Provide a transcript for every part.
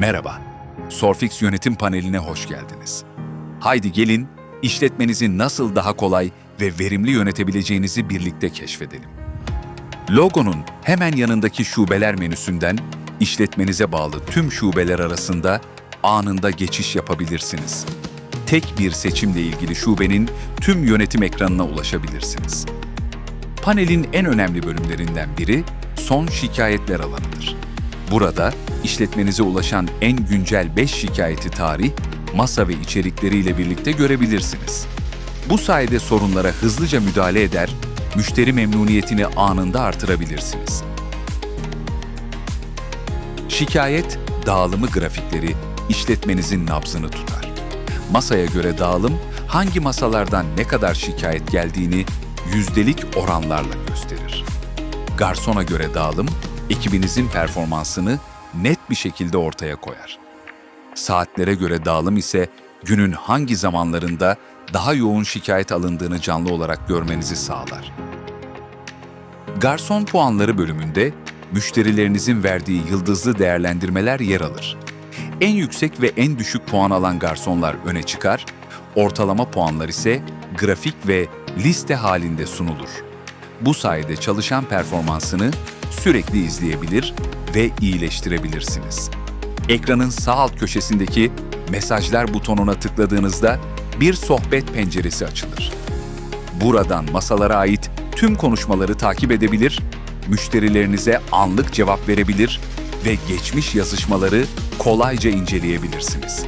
Merhaba, Sorfix Yönetim Paneli'ne hoş geldiniz. Haydi gelin, işletmenizi nasıl daha kolay ve verimli yönetebileceğinizi birlikte keşfedelim. Logonun hemen yanındaki şubeler menüsünden işletmenize bağlı tüm şubeler arasında anında geçiş yapabilirsiniz. Tek bir seçimle ilgili şubenin tüm yönetim ekranına ulaşabilirsiniz. Panelin en önemli bölümlerinden biri son şikayetler alanıdır. Burada işletmenize ulaşan en güncel 5 şikayeti tarih, masa ve içerikleriyle birlikte görebilirsiniz. Bu sayede sorunlara hızlıca müdahale eder, müşteri memnuniyetini anında artırabilirsiniz. Şikayet, dağılımı grafikleri işletmenizin nabzını tutar. Masaya göre dağılım, hangi masalardan ne kadar şikayet geldiğini yüzdelik oranlarla gösterir. Garsona göre dağılım, ekibinizin performansını net bir şekilde ortaya koyar. Saatlere göre dağılım ise günün hangi zamanlarında daha yoğun şikayet alındığını canlı olarak görmenizi sağlar. Garson puanları bölümünde müşterilerinizin verdiği yıldızlı değerlendirmeler yer alır. En yüksek ve en düşük puan alan garsonlar öne çıkar, ortalama puanlar ise grafik ve liste halinde sunulur. Bu sayede çalışan performansını sürekli izleyebilir ve iyileştirebilirsiniz. Ekranın sağ alt köşesindeki mesajlar butonuna tıkladığınızda bir sohbet penceresi açılır. Buradan masalara ait tüm konuşmaları takip edebilir, müşterilerinize anlık cevap verebilir ve geçmiş yazışmaları kolayca inceleyebilirsiniz.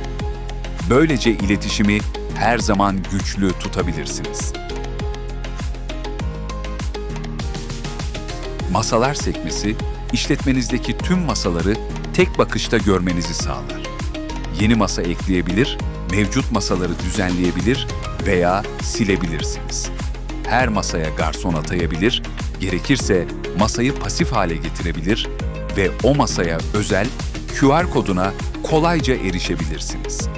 Böylece iletişimi her zaman güçlü tutabilirsiniz. Masalar sekmesi, işletmenizdeki tüm masaları tek bakışta görmenizi sağlar. Yeni masa ekleyebilir, mevcut masaları düzenleyebilir veya silebilirsiniz. Her masaya garson atayabilir, gerekirse masayı pasif hale getirebilir ve o masaya özel QR koduna kolayca erişebilirsiniz.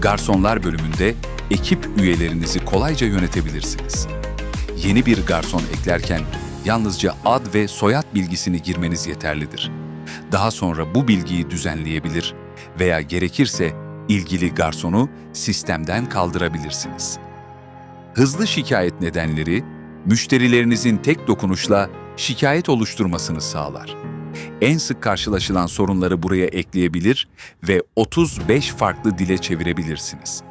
Garsonlar bölümünde ekip üyelerinizi kolayca yönetebilirsiniz. Yeni bir garson eklerken yalnızca ad ve soyad bilgisini girmeniz yeterlidir. Daha sonra bu bilgiyi düzenleyebilir veya gerekirse ilgili garsonu sistemden kaldırabilirsiniz. Hızlı şikayet nedenleri, müşterilerinizin tek dokunuşla şikayet oluşturmasını sağlar. En sık karşılaşılan sorunları buraya ekleyebilir ve 35 farklı dile çevirebilirsiniz.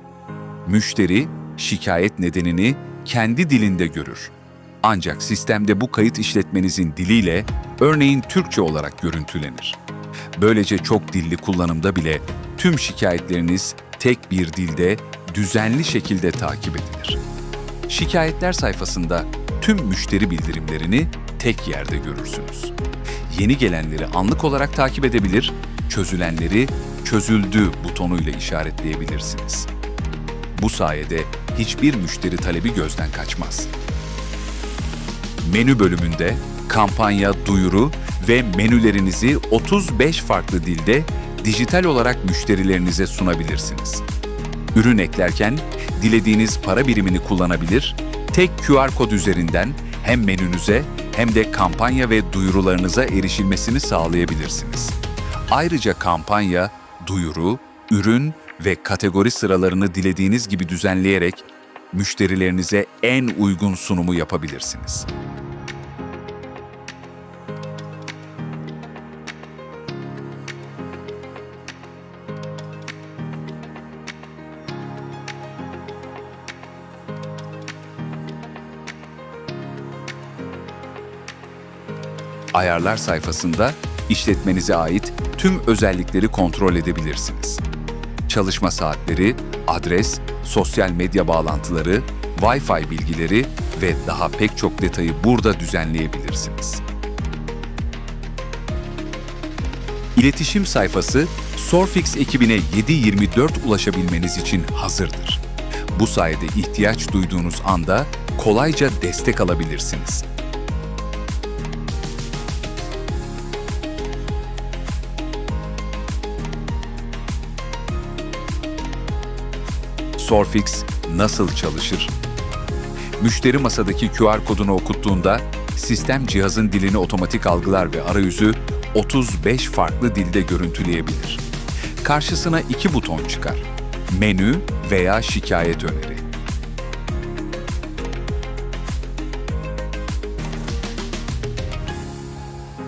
Müşteri, şikayet nedenini kendi dilinde görür. Ancak sistemde bu kayıt işletmenizin diliyle, örneğin Türkçe olarak görüntülenir. Böylece çok dilli kullanımda bile tüm şikayetleriniz tek bir dilde düzenli şekilde takip edilir. Şikayetler sayfasında tüm müşteri bildirimlerini tek yerde görürsünüz. Yeni gelenleri anlık olarak takip edebilir, çözülenleri çözüldü butonuyla işaretleyebilirsiniz. Bu sayede hiçbir müşteri talebi gözden kaçmaz. Menü bölümünde kampanya, duyuru ve menülerinizi 35 farklı dilde dijital olarak müşterilerinize sunabilirsiniz. Ürün eklerken dilediğiniz para birimini kullanabilir, tek QR kod üzerinden hem menünüze hem de kampanya ve duyurularınıza erişilmesini sağlayabilirsiniz. Ayrıca kampanya, duyuru, ürün ve kategori sıralarını dilediğiniz gibi düzenleyerek müşterilerinize en uygun sunumu yapabilirsiniz. Ayarlar sayfasında işletmenize ait tüm özellikleri kontrol edebilirsiniz. Çalışma saatleri, adres, sosyal medya bağlantıları, Wi-Fi bilgileri ve daha pek çok detayı burada düzenleyebilirsiniz. İletişim sayfası Sorfix ekibine 7/24 ulaşabilmeniz için hazırdır. Bu sayede ihtiyaç duyduğunuz anda kolayca destek alabilirsiniz. Sorfix nasıl çalışır? Müşteri masadaki QR kodunu okuttuğunda sistem cihazın dilini otomatik algılar ve arayüzü 35 farklı dilde görüntüleyebilir. Karşısına iki buton çıkar. Menü veya şikayet öneri.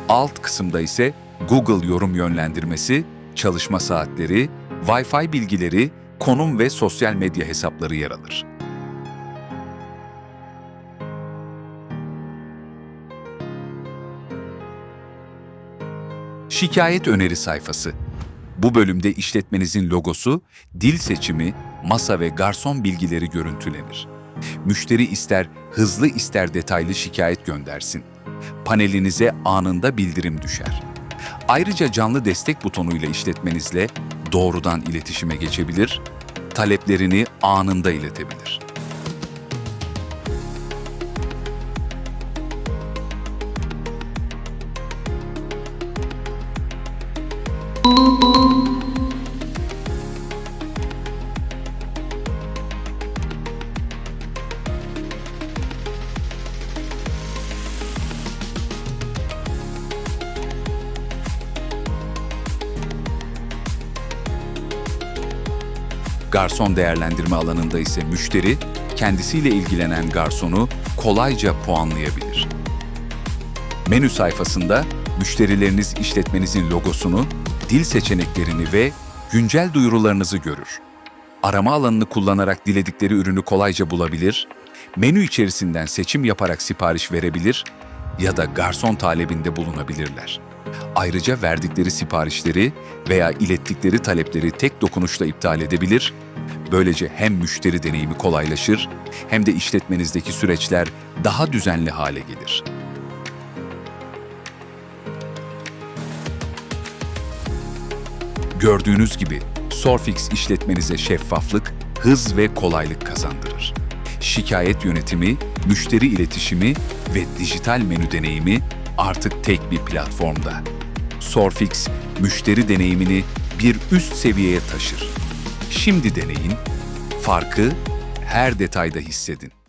Alt kısımda ise Google yorum yönlendirmesi, çalışma saatleri, Wi-Fi bilgileri, konum ve sosyal medya hesapları yer alır. Şikayet öneri sayfası. Bu bölümde işletmenizin logosu, dil seçimi, masa ve garson bilgileri görüntülenir. Müşteri ister hızlı ister detaylı şikayet göndersin. Panelinize anında bildirim düşer. Ayrıca canlı destek butonuyla işletmenizle doğrudan iletişime geçebilir, taleplerini anında iletebilir. Garson değerlendirme alanında ise müşteri, kendisiyle ilgilenen garsonu kolayca puanlayabilir. Menü sayfasında müşterileriniz işletmenizin logosunu, dil seçeneklerini ve güncel duyurularınızı görür. Arama alanını kullanarak diledikleri ürünü kolayca bulabilir, menü içerisinden seçim yaparak sipariş verebilir ya da garson talebinde bulunabilirler. Ayrıca verdikleri siparişleri veya ilettikleri talepleri tek dokunuşla iptal edebilir. Böylece hem müşteri deneyimi kolaylaşır hem de işletmenizdeki süreçler daha düzenli hale gelir. Gördüğünüz gibi Sorfix işletmenize şeffaflık, hız ve kolaylık kazandırır. Şikayet yönetimi, müşteri iletişimi ve dijital menü deneyimi artık tek bir platformda. Sorfix, müşteri deneyimini bir üst seviyeye taşır. Şimdi deneyin, farkı her detayda hissedin.